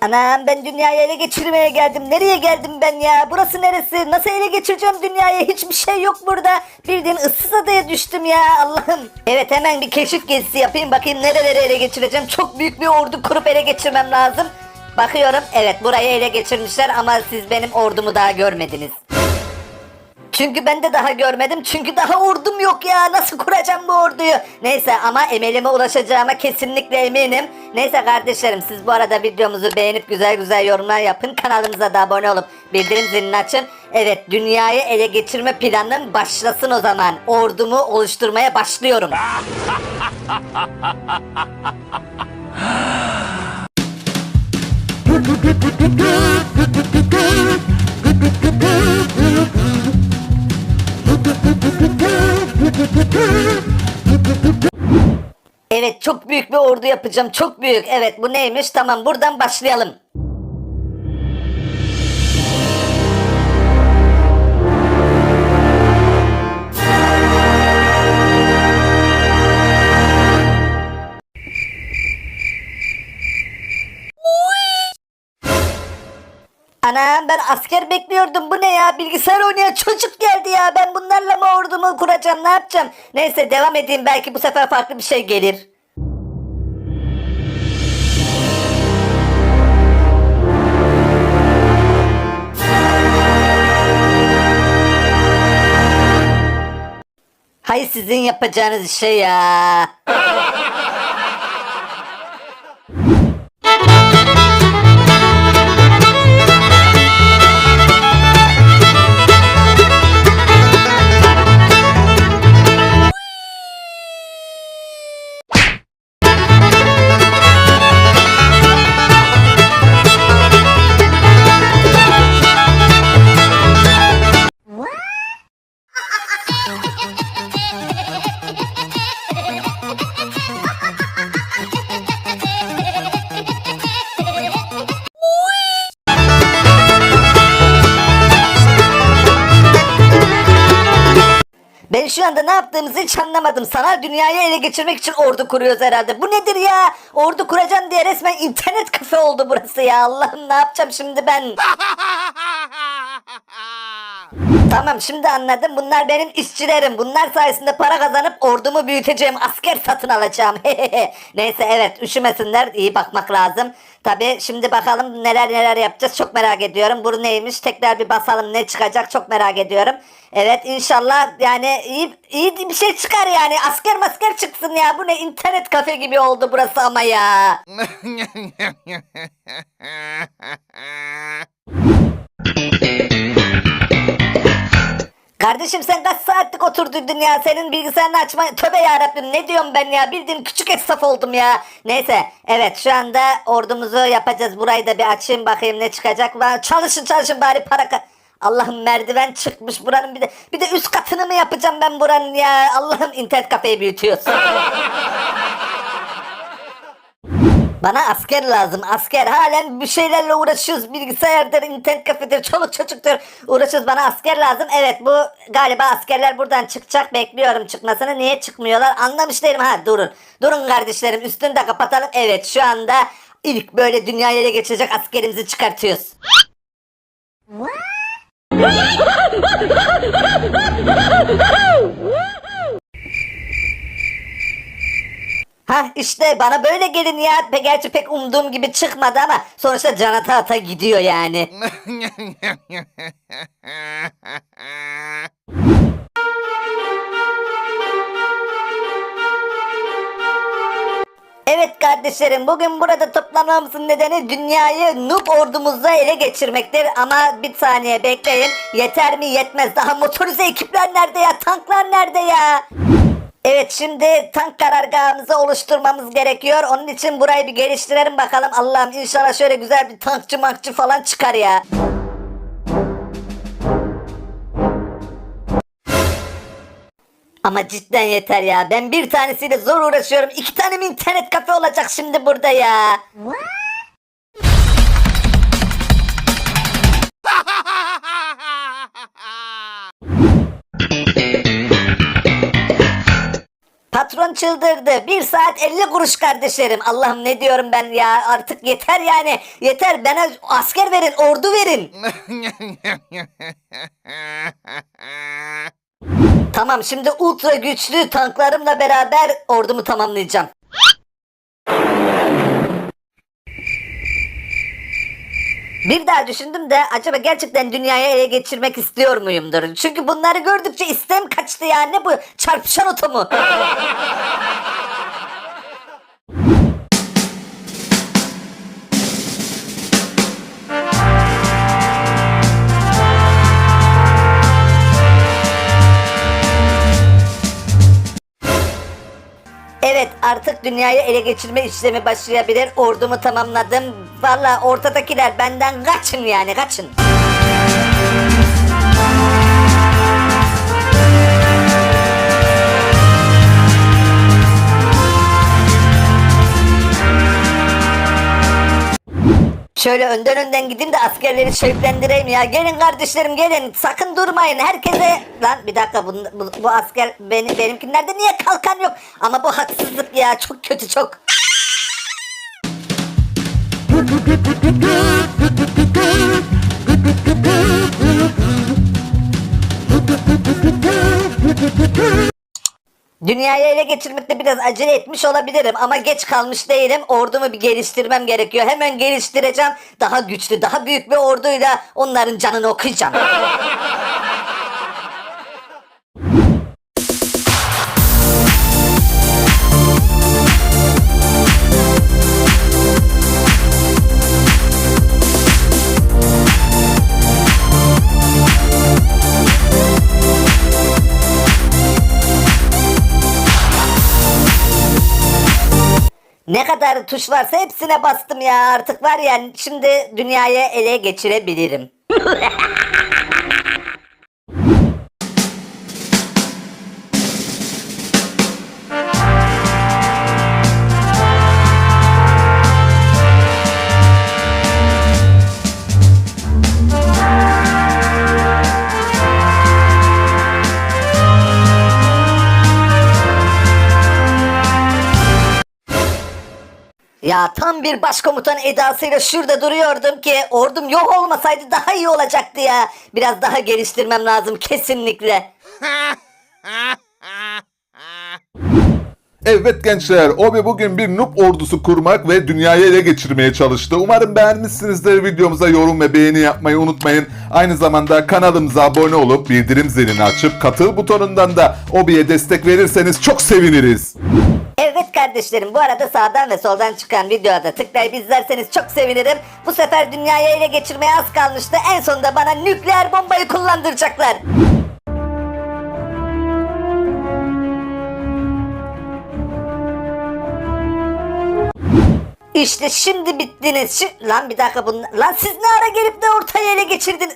Anam ben dünyayı ele geçirmeye geldim. Nereye geldim ben ya? Burası neresi? Nasıl ele geçireceğim dünyayı? Hiçbir şey yok burada. Bildiğin ıssız adaya düştüm ya Allah'ım. Evet hemen bir keşif gezisi yapayım. Bakayım nereleri ele geçireceğim. Çok büyük bir ordu kurup ele geçirmem lazım. Bakıyorum evet burayı ele geçirmişler ama siz benim ordumu daha görmediniz. Çünkü ben de daha görmedim. Çünkü daha ordum yok ya. Nasıl kuracağım bu orduyu? Neyse ama emelime ulaşacağıma kesinlikle eminim. Neyse kardeşlerim siz bu arada videomuzu beğenip güzel güzel yorumlar yapın. Kanalımıza da abone olup bildirim zilini açın. Evet dünyayı ele geçirme planım başlasın o zaman. Ordumu oluşturmaya başlıyorum. Evet çok büyük bir ordu yapacağım. Çok büyük. Evet bu neymiş? Tamam buradan başlayalım. Anam ben asker bekliyordum. Bu ne ya? Bilgisayar oynayan çocuk geldi ya. Ben bunlarla mı ordumu kuracağım? Ne yapacağım? Neyse devam edeyim. Belki bu sefer farklı bir şey gelir. Hay sizin yapacağınız şey ya. şu anda ne yaptığımızı hiç anlamadım. Sanal dünyayı ele geçirmek için ordu kuruyoruz herhalde. Bu nedir ya? Ordu kuracağım diye resmen internet kafe oldu burası ya. Allah'ım ne yapacağım şimdi ben? Tamam şimdi anladım. Bunlar benim işçilerim. Bunlar sayesinde para kazanıp ordumu büyüteceğim. Asker satın alacağım. Neyse evet üşümesinler. İyi bakmak lazım. Tabi şimdi bakalım neler neler yapacağız. Çok merak ediyorum. Bu neymiş? Tekrar bir basalım ne çıkacak çok merak ediyorum. Evet inşallah yani iyi, iyi bir şey çıkar yani. Asker masker çıksın ya. Bu ne internet kafe gibi oldu burası ama ya. Kardeşim sen kaç saatlik oturduydun ya senin bilgisayarını açma tövbe yarabbim ne diyorum ben ya bildiğin küçük esnaf oldum ya. Neyse evet şu anda ordumuzu yapacağız burayı da bir açayım bakayım ne çıkacak. Çalışın çalışın bari para Allah'ım merdiven çıkmış buranın bir de bir de üst katını mı yapacağım ben buranın ya Allah'ım internet kafeyi büyütüyorsun. Bana asker lazım asker. Halen bir şeylerle uğraşıyoruz. Bilgisayardır internet kafedir çoluk çocuktur. Uğraşıyoruz. Bana asker lazım. Evet bu galiba askerler buradan çıkacak. Bekliyorum çıkmasını. Niye çıkmıyorlar? Anlamış değilim. Ha durun. Durun kardeşlerim. Üstünü de kapatalım. Evet şu anda ilk böyle dünyayı ele geçirecek askerimizi çıkartıyoruz. Ha işte bana böyle gelin ya. Pe- Gerçi pek umduğum gibi çıkmadı ama sonuçta canata ata gidiyor yani. Evet kardeşlerim bugün burada toplanmamızın nedeni dünyayı noob ordumuzla ele geçirmektir. Ama bir saniye bekleyin. Yeter mi yetmez. Daha motorize ekipler nerede ya? Tanklar nerede ya? Evet şimdi tank karargahımızı oluşturmamız gerekiyor. Onun için burayı bir geliştirelim bakalım. Allah'ım inşallah şöyle güzel bir tankçı mankçı falan çıkar ya. Ama cidden yeter ya. Ben bir tanesiyle zor uğraşıyorum. İki tane mi internet kafe olacak şimdi burada ya? Patron çıldırdı. 1 saat 50 kuruş kardeşlerim. Allah'ım ne diyorum ben ya artık yeter yani. Yeter bana asker verin ordu verin. Tamam şimdi ultra güçlü tanklarımla beraber ordumu tamamlayacağım. Bir daha düşündüm de acaba gerçekten dünyayı ele geçirmek istiyor muyumdur? Çünkü bunları gördükçe istem kaçtı ya. Ne bu? Çarpışan otomu. artık dünyayı ele geçirme işlemi başlayabilir. Ordumu tamamladım. Valla ortadakiler benden kaçın yani kaçın. Şöyle önden önden gideyim de askerleri şevklendireyim ya. Gelin kardeşlerim gelin. Sakın durmayın. Herkese... Lan bir dakika bu, bu, bu asker benim, benimkinlerde niye kalkan yok? Ama bu haksızlık ya. Çok kötü çok. Dünyayı ele geçirmekte biraz acele etmiş olabilirim ama geç kalmış değilim. Ordumu bir geliştirmem gerekiyor. Hemen geliştireceğim. Daha güçlü, daha büyük bir orduyla onların canını okuyacağım. Ne kadar tuş varsa hepsine bastım ya. Artık var ya şimdi dünyayı ele geçirebilirim. Ya tam bir başkomutan edasıyla şurada duruyordum ki ordum yok olmasaydı daha iyi olacaktı ya. Biraz daha geliştirmem lazım kesinlikle. Evet gençler, Obi bugün bir noob ordusu kurmak ve dünyayı ele geçirmeye çalıştı. Umarım beğenmişsinizdir. Videomuza yorum ve beğeni yapmayı unutmayın. Aynı zamanda kanalımıza abone olup bildirim zilini açıp katıl butonundan da Obi'ye destek verirseniz çok seviniriz. Kardeşlerim bu arada sağdan ve soldan çıkan videoya da tıklayıp izlerseniz çok sevinirim. Bu sefer dünyayı ele geçirmeye az kalmıştı. En sonunda bana nükleer bombayı kullandıracaklar. İşte şimdi bittiniz. Şi- Lan bir dakika bunlar. Lan siz ne ara gelip de ortaya ele geçirdiniz?